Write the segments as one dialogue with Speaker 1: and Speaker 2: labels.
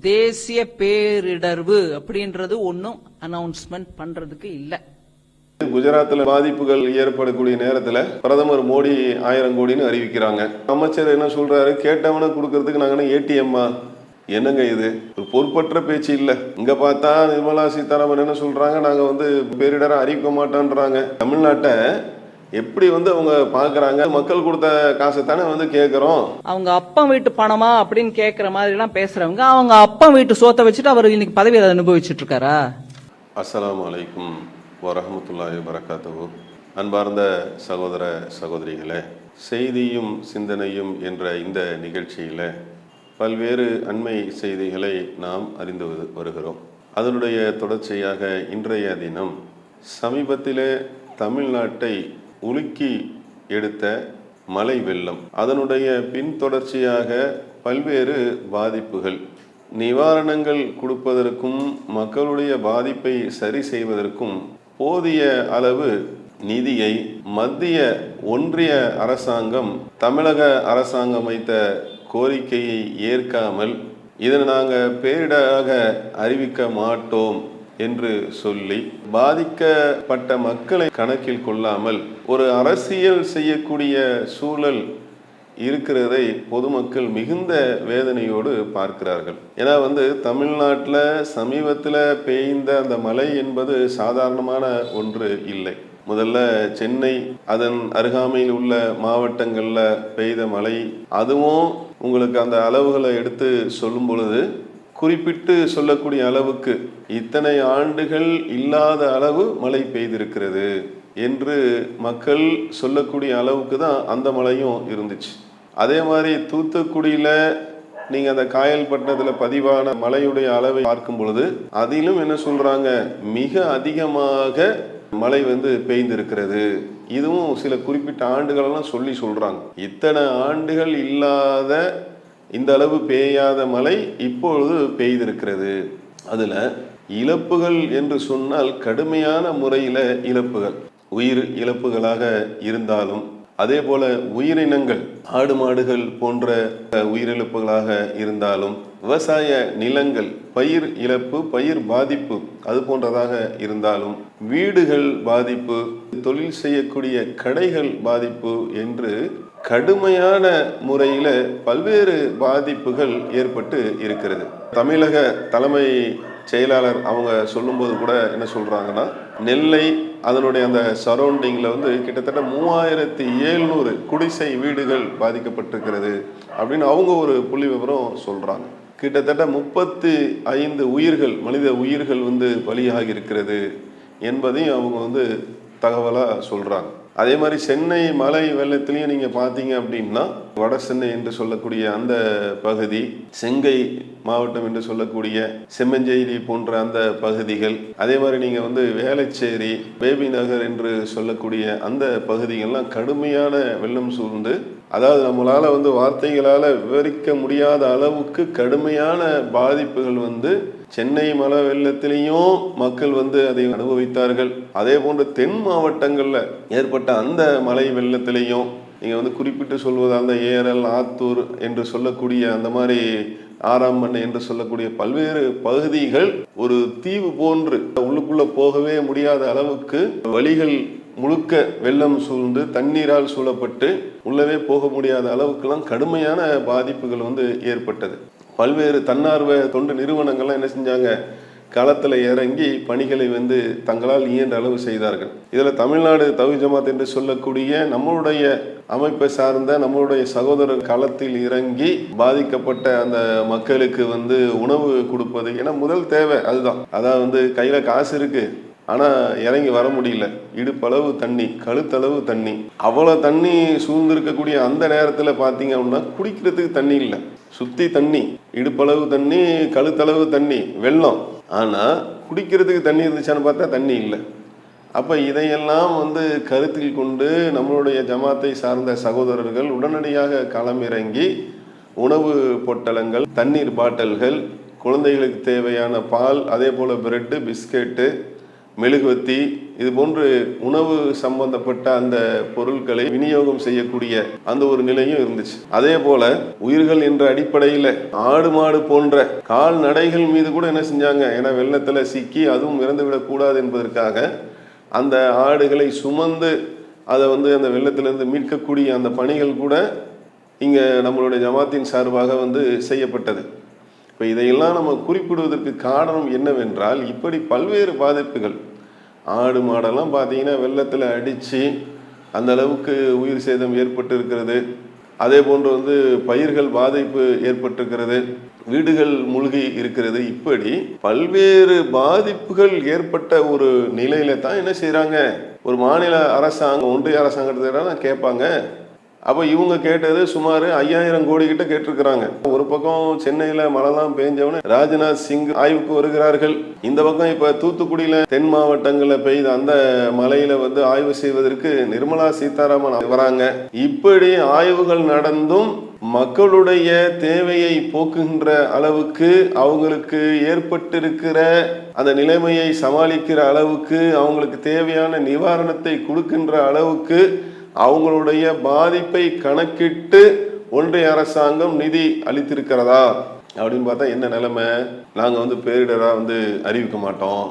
Speaker 1: தேசிய பேரிடர்வு அப்படின்றது ஒன்றும் அனௌன்ஸ்மெண்ட் பண்றதுக்கு இல்லை.
Speaker 2: குஜராத்தில் பாதிப்புகள் ஏற்படக்கூடிய நேரத்தில் பிரதமர் மோடி ஆயிரம் கோடின்னு அறிவிக்கிறாங்க. அமைச்சர் என்ன சொல்றாரு? கேட்டவன கொடுக்கறதுக்கு நாங்கள் ஏடிஎம்மா என்னங்க இது? ஒரு பொறுப்பற்ற பேச்சு இல்லை. இங்க பார்த்தா நிர்மலா சீதாராமன் என்ன சொல்றாங்க? நாங்க வந்து பேரிடரை அறிவிக்க மாட்டோன்றாங்க. தமிழ்நாட்டை எப்படி வந்து அவங்க பார்க்கறாங்க? மக்கள் கொடுத்த காசை தானே வந்து கேட்குறோம்.
Speaker 1: அவங்க அப்பா வீட்டு பணமா அப்படின்னு கேட்குற மாதிரிலாம் பேசுறவங்க அவங்க அப்பா வீட்டு சோத்தை வச்சுட்டு அவர் இன்னைக்கு பதவியை அனுபவிச்சுட்டு இருக்காரா?
Speaker 2: அஸ்ஸலாமு அலைக்கும் வரஹ்மத்துல்லாஹி வரகாத்துஹு அன்பார்ந்த சகோதர சகோதரிகளே செய்தியும் சிந்தனையும் என்ற இந்த நிகழ்ச்சியில் பல்வேறு அண்மை செய்திகளை நாம் அறிந்து வரு- வருகிறோம். அதனுடைய தொடர்ச்சியாக இன்றைய தினம் சமீபத்திலே தமிழ்நாட்டை உலுக்கி எடுத்த மழை வெள்ளம். அதனுடைய பின்தொடர்ச்சியாக பல்வேறு பாதிப்புகள். நிவாரணங்கள் கொடுப்பதற்கும் மக்களுடைய பாதிப்பை சரி செய்வதற்கும் போதிய அளவு நிதியை மத்திய ஒன்றிய அரசாங்கம் தமிழக அரசாங்கம் வைத்த கோரிக்கையை ஏற்காமல் இதனை நாங்கள் பேரிடராக அறிவிக்க மாட்டோம். என்று சொல்லி பாதிக்கப்பட்ட மக்களை கணக்கில் கொள்ளாமல் ஒரு அரசியல் செய்யக்கூடிய சூழல் இருக்கிறதை பொதுமக்கள் மிகுந்த வேதனையோடு பார்க்கிறார்கள். ஏன்னா வந்து தமிழ்நாட்டில் சமீபத்தில் பெய்ந்த அந்த மழை என்பது சாதாரணமான ஒன்று இல்லை. முதல்ல சென்னை அதன் அருகாமையில் உள்ள மாவட்டங்களில் பெய்த மழை அதுவும் உங்களுக்கு அந்த அளவுகளை எடுத்து சொல்லும் பொழுது குறிப்பிட்டு சொல்லக்கூடிய அளவுக்கு இத்தனை ஆண்டுகள் இல்லாத அளவு மழை பெய்திருக்கிறது என்று மக்கள் சொல்லக்கூடிய அளவுக்கு தான் அந்த மழையும் இருந்துச்சு. அதே மாதிரி தூத்துக்குடியில் நீங்கள் அந்த காயல்பட்டினத்தில் பதிவான மழையுடைய அளவை பார்க்கும் பொழுது அதிலும் என்ன சொல்கிறாங்க மிக அதிகமாக மழை வந்து பெய்திருக்கிறது. இதுவும் சில குறிப்பிட்ட ஆண்டுகளெல்லாம் சொல்லி சொல்கிறாங்க இத்தனை ஆண்டுகள் இல்லாத இந்த அளவு பெய்யாத மழை இப்பொழுது பெய்திருக்கிறது. அதில் இழப்புகள் என்று சொன்னால் கடுமையான முறையில் இழப்புகள். உயிர் இழப்புகளாக இருந்தாலும் அதே போல உயிரினங்கள் ஆடு மாடுகள் போன்ற உயிரிழப்புகளாக இருந்தாலும் விவசாய நிலங்கள் பயிர் இழப்பு பயிர் பாதிப்பு அது போன்றதாக இருந்தாலும் வீடுகள் பாதிப்பு தொழில் செய்யக்கூடிய கடைகள் பாதிப்பு என்று கடுமையான முறையில் பல்வேறு பாதிப்புகள் ஏற்பட்டு இருக்கிறது. தமிழக தலைமை செயலாளர் அவங்க சொல்லும்போது கூட என்ன சொல்கிறாங்கன்னா நெல்லை அதனுடைய அந்த சரௌண்டிங்கில் வந்து கிட்டத்தட்ட மூவாயிரத்தி எழுநூறு குடிசை வீடுகள் பாதிக்கப்பட்டிருக்கிறது அப்படின்னு அவங்க ஒரு புள்ளி விவரம் சொல்கிறாங்க கிட்டத்தட்ட முப்பத்து ஐந்து உயிர்கள் மனித உயிர்கள் வந்து பலியாகி இருக்கிறது என்பதையும் அவங்க வந்து தகவலாக சொல்கிறாங்க அதே மாதிரி சென்னை மலை வெள்ளத்திலையும் நீங்கள் பார்த்தீங்க அப்படின்னா வட சென்னை என்று சொல்லக்கூடிய அந்த பகுதி செங்கை மாவட்டம் என்று சொல்லக்கூடிய செம்மஞ்சேரி போன்ற அந்த பகுதிகள் அதே மாதிரி நீங்கள் வந்து வேளச்சேரி பேபி நகர் என்று சொல்லக்கூடிய அந்த பகுதிகள்லாம் கடுமையான வெள்ளம் சூழ்ந்து அதாவது நம்மளால் வந்து வார்த்தைகளால் விவரிக்க முடியாத அளவுக்கு கடுமையான பாதிப்புகள் வந்து சென்னை மழை வெள்ளத்திலையும் மக்கள் வந்து அதை அனுபவித்தார்கள். அதே போன்று தென் மாவட்டங்களில் ஏற்பட்ட அந்த மழை வெள்ளத்திலையும் நீங்கள் வந்து குறிப்பிட்டு சொல்வதால் அந்த ஏரல் ஆத்தூர் என்று சொல்லக்கூடிய அந்த மாதிரி ஆறாம் மண் என்று சொல்லக்கூடிய பல்வேறு பகுதிகள் ஒரு தீவு போன்று உள்ளுக்குள்ளே போகவே முடியாத அளவுக்கு வழிகள் முழுக்க வெள்ளம் சூழ்ந்து தண்ணீரால் சூழப்பட்டு உள்ளவே போக முடியாத அளவுக்குலாம் கடுமையான பாதிப்புகள் வந்து ஏற்பட்டது. பல்வேறு தன்னார்வ தொண்டு நிறுவனங்கள்லாம் என்ன செஞ்சாங்க? களத்தில் இறங்கி பணிகளை வந்து தங்களால் இயன்ற அளவு செய்தார்கள். இதில் தமிழ்நாடு தவி ஜமாத் என்று சொல்லக்கூடிய நம்மளுடைய அமைப்பை சார்ந்த நம்மளுடைய சகோதரர் களத்தில் இறங்கி பாதிக்கப்பட்ட அந்த மக்களுக்கு வந்து உணவு கொடுப்பது ஏன்னா முதல் தேவை அதுதான். அதான் வந்து கையில் காசு இருக்குது ஆனால் இறங்கி வர முடியல. இடுப்பளவு தண்ணி கழுத்தளவு தண்ணி. அவ்வளோ தண்ணி சூழ்ந்திருக்கக்கூடிய அந்த நேரத்தில் பார்த்தீங்க அப்படின்னா குடிக்கிறதுக்கு தண்ணி இல்லை. சுற்றி தண்ணி இடுப்பளவு தண்ணி கழுத்தளவு தண்ணி வெள்ளம். ஆனால் குடிக்கிறதுக்கு தண்ணி இருந்துச்சான்னு பார்த்தா தண்ணி இல்லை. அப்போ இதையெல்லாம் வந்து கருத்தில் கொண்டு நம்மளுடைய ஜமாத்தை சார்ந்த சகோதரர்கள் உடனடியாக களமிறங்கி உணவு பொட்டலங்கள் தண்ணீர் பாட்டில்கள் குழந்தைகளுக்கு தேவையான பால் அதே போல் பிரெட்டு பிஸ்கெட்டு மெழுகுவத்தி இது போன்று உணவு சம்பந்தப்பட்ட அந்த பொருட்களை விநியோகம் செய்யக்கூடிய அந்த ஒரு நிலையும் இருந்துச்சு. அதே போல உயிர்கள் என்ற அடிப்படையில் ஆடு மாடு போன்ற கால்நடைகள் மீது கூட என்ன செஞ்சாங்க? ஏன்னா வெள்ளத்தில் சிக்கி அதுவும் இறந்து விடக்கூடாது என்பதற்காக அந்த ஆடுகளை சுமந்து அதை வந்து அந்த வெள்ளத்திலிருந்து மீட்கக்கூடிய அந்த பணிகள் கூட இங்கே நம்மளுடைய ஜமாத்தின் சார்பாக வந்து செய்யப்பட்டது. இப்போ இதையெல்லாம் நம்ம குறிப்பிடுவதற்கு காரணம் என்னவென்றால் இப்படி பல்வேறு பாதிப்புகள். ஆடு மாடெல்லாம் பார்த்தீங்கன்னா வெள்ளத்தில் அடித்து அந்த அளவுக்கு உயிர் சேதம் ஏற்பட்டு இருக்கிறது அதே போன்று வந்து பயிர்கள் பாதிப்பு ஏற்பட்டிருக்கிறது. வீடுகள் மூழ்கி இருக்கிறது. இப்படி பல்வேறு பாதிப்புகள் ஏற்பட்ட ஒரு நிலையில தான் என்ன செய்கிறாங்க ஒரு மாநில அரசாங்கம் ஒன்றிய அரசாங்கத்தை கேட்பாங்க. அப்போ இவங்க கேட்டது சுமார் ஐயாயிரம் கோடி கிட்ட கேட்டிருக்கிறாங்க. ஒரு பக்கம் சென்னையில் மழைலாம் பெஞ்சவனே ராஜ்நாத் சிங் ஆய்வுக்கு வருகிறார்கள். இந்த பக்கம் இப்போ தூத்துக்குடியில் தென் மாவட்டங்களில் பெய்த அந்த மலையில் வந்து ஆய்வு செய்வதற்கு நிர்மலா சீதாராமன் வராங்க. இப்படி ஆய்வுகள் நடந்தும் மக்களுடைய தேவையை போக்குகின்ற அளவுக்கு அவங்களுக்கு ஏற்பட்டிருக்கிற அந்த நிலைமையை சமாளிக்கிற அளவுக்கு அவங்களுக்கு தேவையான நிவாரணத்தை கொடுக்கின்ற அளவுக்கு அவங்களுடைய பாதிப்பை கணக்கிட்டு ஒன்றிய அரசாங்கம் நிதி அளித்திருக்கிறதா அப்படின்னு பார்த்தா என்ன நிலைமை? நாங்கள் வந்து பேரிடரா வந்து அறிவிக்க மாட்டோம்.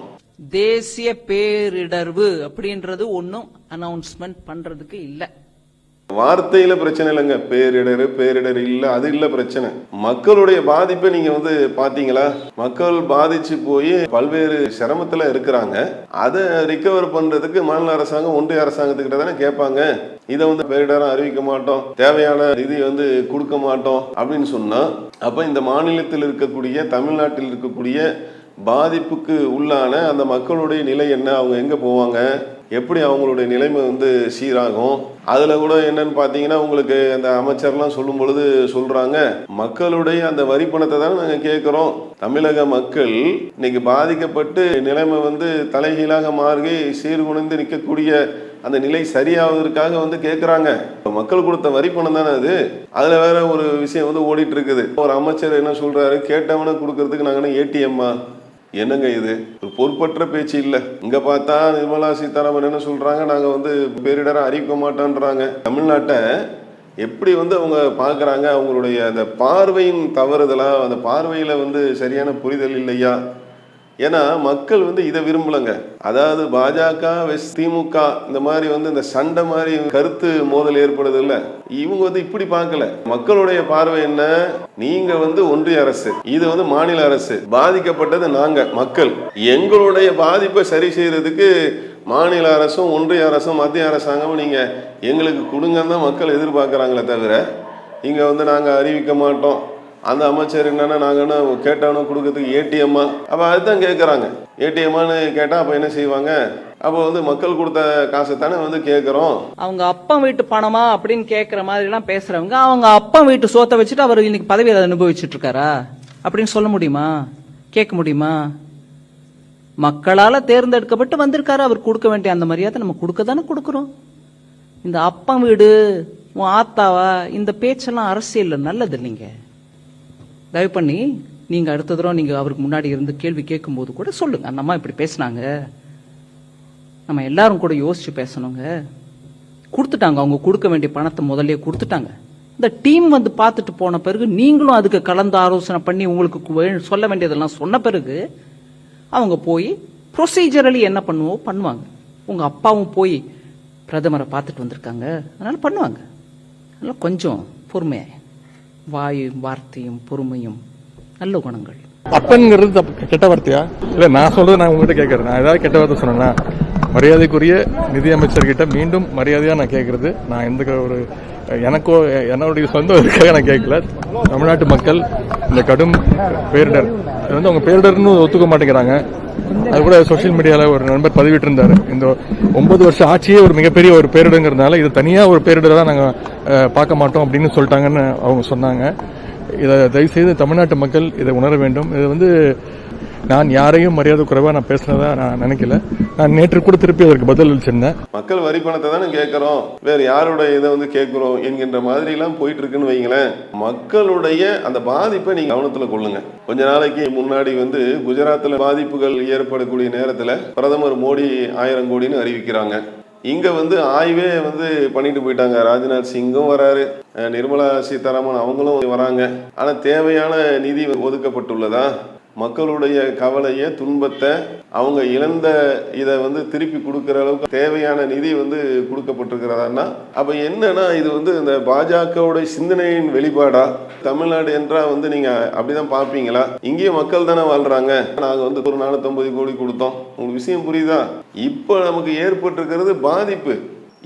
Speaker 1: தேசிய பேரிடர்வு அப்படின்றது ஒன்றும் அனௌன்ஸ்மெண்ட் பண்றதுக்கு இல்லை.
Speaker 2: வார்த்தையில பிரச்சனை இல்லைங்க. பேரிடர் பேரிடர் இல்லை அது இல்லை பிரச்சனை. மக்களுடைய பாதிப்பை நீங்க வந்து பாத்தீங்களா? மக்கள் பாதிச்சு போய் பல்வேறு சிரமத்துல இருக்கிறாங்க. அதை ரிகவர் பண்றதுக்கு மாநில அரசாங்கம் ஒன்றிய அரசாங்கத்துக்கிட்ட தானே கேட்பாங்க. இதை வந்து பேரிடரா அறிவிக்க மாட்டோம். தேவையான நிதி வந்து கொடுக்க மாட்டோம் அப்படின்னு சொன்னா அப்ப இந்த மாநிலத்தில் இருக்கக்கூடிய தமிழ்நாட்டில் இருக்கக்கூடிய பாதிப்புக்கு உள்ளான அந்த மக்களுடைய நிலை என்ன? அவங்க எங்க போவாங்க? எப்படி அவங்களுடைய நிலைமை வந்து சீராகும்? அதில் கூட என்னன்னு பார்த்தீங்கன்னா உங்களுக்கு அந்த அமைச்சர்லாம் சொல்லும் பொழுது சொல்கிறாங்க மக்களுடைய அந்த வரி பணத்தை தானே நாங்கள் கேட்குறோம் தமிழக மக்கள் இன்னைக்கு பாதிக்கப்பட்டு நிலைமை வந்து தலைகீழாக மாறி சீர்குலைந்து நிற்கக்கூடிய அந்த நிலை சரியாவதற்காக வந்து கேட்குறாங்க மக்கள் கொடுத்த வரி பணம் தானே அது? அதில் வேற ஒரு விஷயம் வந்து ஓடிட்டு இருக்குது. ஒரு அமைச்சர் என்ன சொல்கிறாரு கேட்டவனை கொடுக்கறதுக்கு நாங்கள் ஏடிஎம்மா? என்னங்க இது? ஒரு பொறுப்பற்ற பேச்சு இல்லை. இங்க பார்த்தா நிர்மலா சீதாராமன் என்ன சொல்றாங்க? நாங்க வந்து பேரிடரை அறிவிக்க மாட்டோன்றாங்க. தமிழ்நாட்டை எப்படி வந்து அவங்க பார்க்குறாங்க? அவங்களுடைய அந்த பார்வையின் தவறுதலா அந்த பார்வையில் வந்து சரியான புரிதல் இல்லையா? ஏன்னா மக்கள் வந்து இதை விரும்பலங்க. அதாவது பாஜக வெஸ் திமுக இந்த மாதிரி வந்து இந்த சண்டை மாதிரி கருத்து மோதல் ஏற்படுது இல்ல. இவங்க வந்து இப்படி பார்க்கல. மக்களுடைய பார்வை என்ன? நீங்க வந்து ஒன்றிய அரசு இது வந்து மாநில அரசு பாதிக்கப்பட்டது நாங்க மக்கள். எங்களுடைய பாதிப்பை சரி செய்யறதுக்கு மாநில அரசும் ஒன்றிய அரசும் மத்திய அரசாங்கமும் நீங்க எங்களுக்கு கொடுங்கன்னு தான் மக்கள் எதிர்பார்க்குறாங்களே தவிர இங்க வந்து நாங்க அறிவிக்க மாட்டோம். அந்த அமைச்சர் என்னன்னா நாங்கள் என்ன கேட்டவனும் கொடுக்கறதுக்கு ஏடிஎம்மா அப்போ அதுதான் கேட்குறாங்க ஏடிஎம்மான்னு கேட்டால் அப்போ என்ன செய்வாங்க? அப்போ வந்து மக்கள் கொடுத்த காசை தானே வந்து கேட்குறோம்
Speaker 1: அவங்க அப்பா வீட்டு பணமா அப்படின்னு கேட்குற மாதிரி எல்லாம் பேசுறவங்க அவங்க அப்பா வீட்டு சோத்தை வச்சுட்டு அவர் இன்னைக்கு பதவி அனுபவிச்சுட்டு இருக்காரா அப்படின்னு சொல்ல முடியுமா? கேட்க முடியுமா? மக்களால தேர்ந்தெடுக்கப்பட்டு வந்திருக்காரு அவர் கொடுக்க வேண்டிய அந்த மரியாதை நம்ம கொடுக்க தானே கொடுக்குறோம். இந்த அப்பா வீடு உன் ஆத்தாவா இந்த பேச்செல்லாம் அரசியல் நல்லது இல்லைங்க. தயவு பண்ணி நீங்கள் அடுத்த தடவை நீங்கள் அவருக்கு முன்னாடி இருந்து கேள்வி கேட்கும்போது கூட சொல்லுங்கள் அந்த அம்மா இப்படி பேசுனாங்க. நம்ம எல்லாரும் கூட யோசிச்சு பேசணுங்க. கொடுத்துட்டாங்க. அவங்க கொடுக்க வேண்டிய பணத்தை முதல்ல கொடுத்துட்டாங்க. இந்த டீம் வந்து பார்த்துட்டு போன பிறகு நீங்களும் அதுக்கு கலந்து ஆலோசனை பண்ணி உங்களுக்கு சொல்ல வேண்டியதெல்லாம் சொன்ன பிறகு அவங்க போய் ப்ரொசீஜரலி என்ன பண்ணுவோ பண்ணுவாங்க. உங்கள் அப்பாவும் போய் பிரதமரை பார்த்துட்டு வந்திருக்காங்க. அதனால் பண்ணுவாங்க. அதனால் கொஞ்சம் பொறுமையாக வாயும் வார்த்தையும் பொறுமையும் நல்ல குணங்கள்.
Speaker 3: அப்பன்கிறது கெட்ட வார்த்தையா? இல்ல நான் சொல்றது நான் உங்ககிட்ட கேட்கறேன். நான் ஏதாவது கெட்ட வார்த்தை சொன்னேன்னா மரியாதைக்குரிய நிதியமைச்சர்கிட்ட மீண்டும் மரியாதையா நான் கேட்கறது. நான் எந்த ஒரு எனக்கோ என்னுடைய சொந்த இதுக்காக நான் கேட்கல. தமிழ்நாட்டு மக்கள் இந்த கடும் பேரிடர். இது வந்து அவங்க பேரிடர்னு ஒத்துக்க மாட்டேங்கிறாங்க. அது கூட சோஷியல் மீடியால ஒரு நண்பர் பதிவிட்டிருந்தாரு. இந்த ஒன்பது வருஷம் ஆட்சியே ஒரு மிகப்பெரிய ஒரு பேரிடங்கிறதுனால இது தனியா ஒரு பேரிடர் தான் நாங்க பார்க்க மாட்டோம் அப்படின்னு சொல்லிட்டாங்கன்னு அவங்க சொன்னாங்க. இதை தயவுசெய்து தமிழ்நாட்டு மக்கள் இதை உணர வேண்டும். இது வந்து நான் யாரையும் மரியாதை குறைவா நான் பேசினதா நான் நினைக்கல. நான் நேற்று கூட திருப்பி அதற்கு பதில் அளிச்சிருந்தேன்.
Speaker 2: மக்கள் வரி பணத்தை தானே கேட்குறோம். வேற யாருடைய இதை வந்து கேட்குறோம் என்கின்ற மாதிரிலாம் போயிட்டு இருக்குன்னு வைங்களேன். மக்களுடைய அந்த பாதிப்பை நீங்க கவனத்தில் கொள்ளுங்க. கொஞ்ச நாளைக்கு முன்னாடி வந்து குஜராத்தில் பாதிப்புகள் ஏற்படக்கூடிய நேரத்தில் பிரதமர் மோடி ஆயிரம் கோடின்னு அறிவிக்கிறாங்க. இங்க வந்து ஆய்வே வந்து பண்ணிட்டு போயிட்டாங்க. ராஜ்நாத் சிங்கும் வராரு. நிர்மலா சீதாராமன் அவங்களும் வராங்க. ஆனா தேவையான நிதி ஒதுக்கப்பட்டுள்ளதா? மக்களுடைய கவலையை துன்பத்தை அவங்க இழந்த இதை வந்து திருப்பி கொடுக்குற அளவுக்கு தேவையான நிதி வந்து கொடுக்கப்பட்டிருக்கிறதான்னா அப்போ என்னன்னா இது வந்து இந்த பாஜகவுடைய சிந்தனையின் வெளிப்பாடா? தமிழ்நாடு என்றால் வந்து நீங்கள் அப்படிதான் பார்ப்பீங்களா? இங்கேயும் மக்கள் தானே வாழ்றாங்க. நாங்கள் வந்து ஒரு நானூற்றம்பது கோடி கொடுத்தோம். உங்களுக்கு விஷயம் புரியுதா? இப்போ நமக்கு ஏற்பட்டிருக்கிறது பாதிப்பு.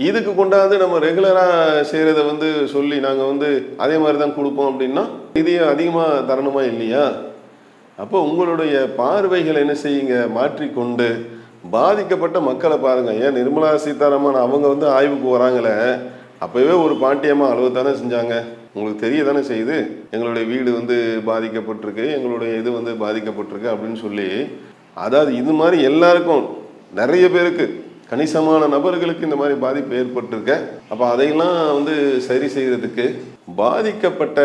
Speaker 2: இதுக்கு கொண்டாந்து நம்ம ரெகுலராக செய்கிறத வந்து சொல்லி நாங்கள் வந்து அதே மாதிரி தான் கொடுப்போம் அப்படின்னா இது அதிகமாக தரணுமா இல்லையா? அப்போ உங்களுடைய பார்வைகளை என்ன செய்யுங்க? மாற்றிக்கொண்டு பாதிக்கப்பட்ட மக்களை பாருங்க. ஏன்? நிர்மலா சீதாராமன் அவங்க வந்து ஆய்வுக்கு வராங்களே. அப்பவே ஒரு பாண்டியம்மா அளவு தானே செஞ்சாங்க. உங்களுக்கு தெரிய தானே செய்யுது எங்களுடைய வீடு வந்து பாதிக்கப்பட்டிருக்கு. எங்களுடைய இது வந்து பாதிக்கப்பட்டிருக்கு அப்படின்னு சொல்லி அதாவது இது மாதிரி எல்லாருக்கும் நிறைய பேருக்கு கணிசமான நபர்களுக்கு இந்த மாதிரி பாதிப்பு ஏற்பட்டிருக்க. அப்போ அதையெல்லாம் வந்து சரி செய்கிறதுக்கு பாதிக்கப்பட்ட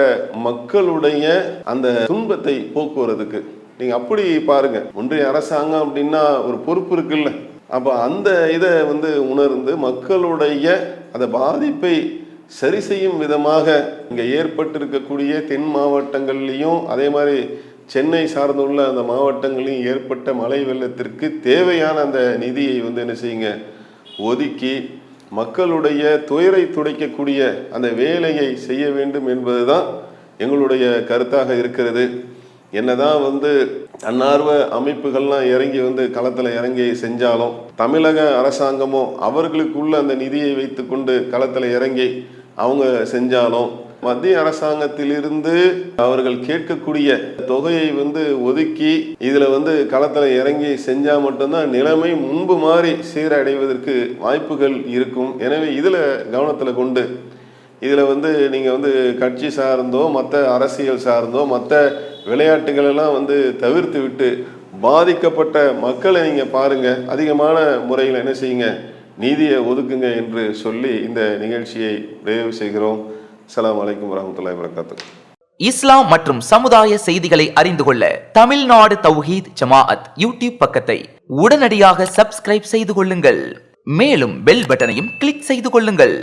Speaker 2: மக்களுடைய அந்த துன்பத்தை போக்குவரத்துக்கு நீங்கள் அப்படி பாருங்க. ஒன்றிய அரசாங்கம் அப்படின்னா ஒரு பொறுப்பு இருக்குல்ல. அப்போ அந்த இதை வந்து உணர்ந்து மக்களுடைய அந்த பாதிப்பை சரி செய்யும் விதமாக இங்கே ஏற்பட்டிருக்கக்கூடிய தென் மாவட்டங்கள்லையும் அதே மாதிரி சென்னை சார்ந்துள்ள அந்த மாவட்டங்களையும் ஏற்பட்ட மழை வெள்ளத்திற்கு தேவையான அந்த நிதியை வந்து என்ன செய்யுங்க? ஒதுக்கி மக்களுடைய துயரை துடைக்கக்கூடிய அந்த வேலையை செய்ய வேண்டும் என்பதுதான் எங்களுடைய கருத்தாக இருக்கிறது. என்னதான் வந்து தன்னார்வ அமைப்புகள்லாம் இறங்கி வந்து களத்தில் இறங்கி செஞ்சாலும் தமிழக அரசாங்கமோ அவர்களுக்குள்ள அந்த நிதியை வைத்துக்கொண்டு களத்தில் இறங்கி அவங்க செஞ்சாலும் மத்திய அரசாங்கத்திலிருந்து அவர்கள் கேட்கக்கூடிய தொகையை வந்து ஒதுக்கி இதுல வந்து களத்துல இறங்கி செஞ்சா மட்டும்தான் நிலைமை முன்பு மாறி சீரடைவதற்கு வாய்ப்புகள் இருக்கும். எனவே இதுல கவனத்துல கொண்டு இதில் வந்து நீங்கள் வந்து கட்சி சார்ந்தோ மற்ற அரசியல் சார்ந்தோ மற்ற விளையாட்டுகளெல்லாம் வந்து தவிர்த்து விட்டு பாதிக்கப்பட்ட மக்களை நீங்கள் பாருங்கள் அதிகமான முறையில் என்ன செய்யுங்க? நீதியை ஒதுக்குங்க என்று சொல்லி இந்த நிகழ்ச்சியை நிறைவு செய்கிறோம். அஸ்ஸலாமு வலைக்கம் வரமத்துல்லாய் வரகாத்து
Speaker 4: இஸ்லாம் மற்றும் சமுதாய செய்திகளை அறிந்து கொள்ள தமிழ்நாடு தௌஹீத் ஜமாஅத் யூடியூப் பக்கத்தை உடனடியாக சப்ஸ்கிரைப் செய்து கொள்ளுங்கள். மேலும் பெல் பட்டனையும் கிளிக் செய்து கொள்ளுங்கள்.